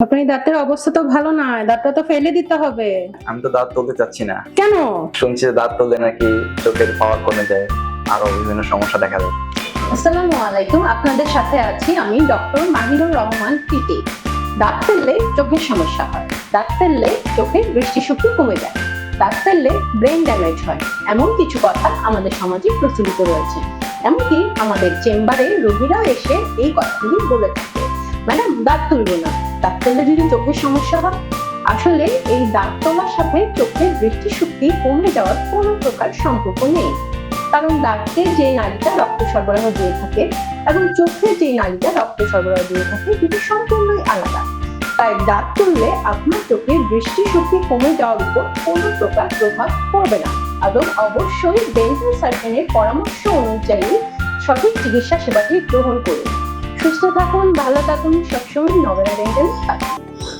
আপনার দাঁতের অবস্থা তো ভালো নয় দাঁতটা তো ফেলে দিতে হবে। আমি তো দাঁত তুলতে চাচ্ছি না। কেন? শুনছি দাঁত তুললে নাকি চোখের পাওয়ার কমে যায় আরও বিভিন্ন সমস্যা দেখা যায় আসসালামু আলাইকুম আপনাদের সাথে আছি আমি ডক্টর মাহিরুর রহমান প্রীতি দাঁত ফেললে চোখের সমস্যা হয় দাঁত ফেললে চোখের দৃষ্টিশক্তি কমে যায় দাঁত ফেললে ব্রেন ড্যামেজ হয় এমন কিছু কথা আমাদের সমাজে প্রচলিত রয়েছে। এমনকি আমাদের চেম্বারে রোগীরা এসে এই কথাগুলি বলে থাকে। ম্যাডাম দাঁত তুলবো না। ফেললে যদি চোখের সমস্যা হয়, আসলে এই দাঁত তোলার সাথে চোখের দৃষ্টিশক্তি কমে যাওয়ার কোনো প্রকার সম্পর্ক নেই। কারণ দাঁতে যে নালীটা রক্ত সরবরাহ দিয়ে থাকে এবং চোখে যে নালীটা রক্ত সরবরাহ দিয়ে থাকে, দুটি সম্পূর্ণই আলাদা। তাই দাঁত তুললে আপনার চোখের দৃষ্টিশক্তি কমে যাওয়ার উপর কোনো প্রকার প্রভাব পড়বে না। এবং অবশ্যই ডেন্টাল সার্জনের পরামর্শ অনুযায়ী সঠিক চিকিৎসা সেবাটি গ্রহণ করুন। সুস্থ থাকুন ভালো থাকুন সবসময় নবেরা রেঞ্জেন্স থাকুন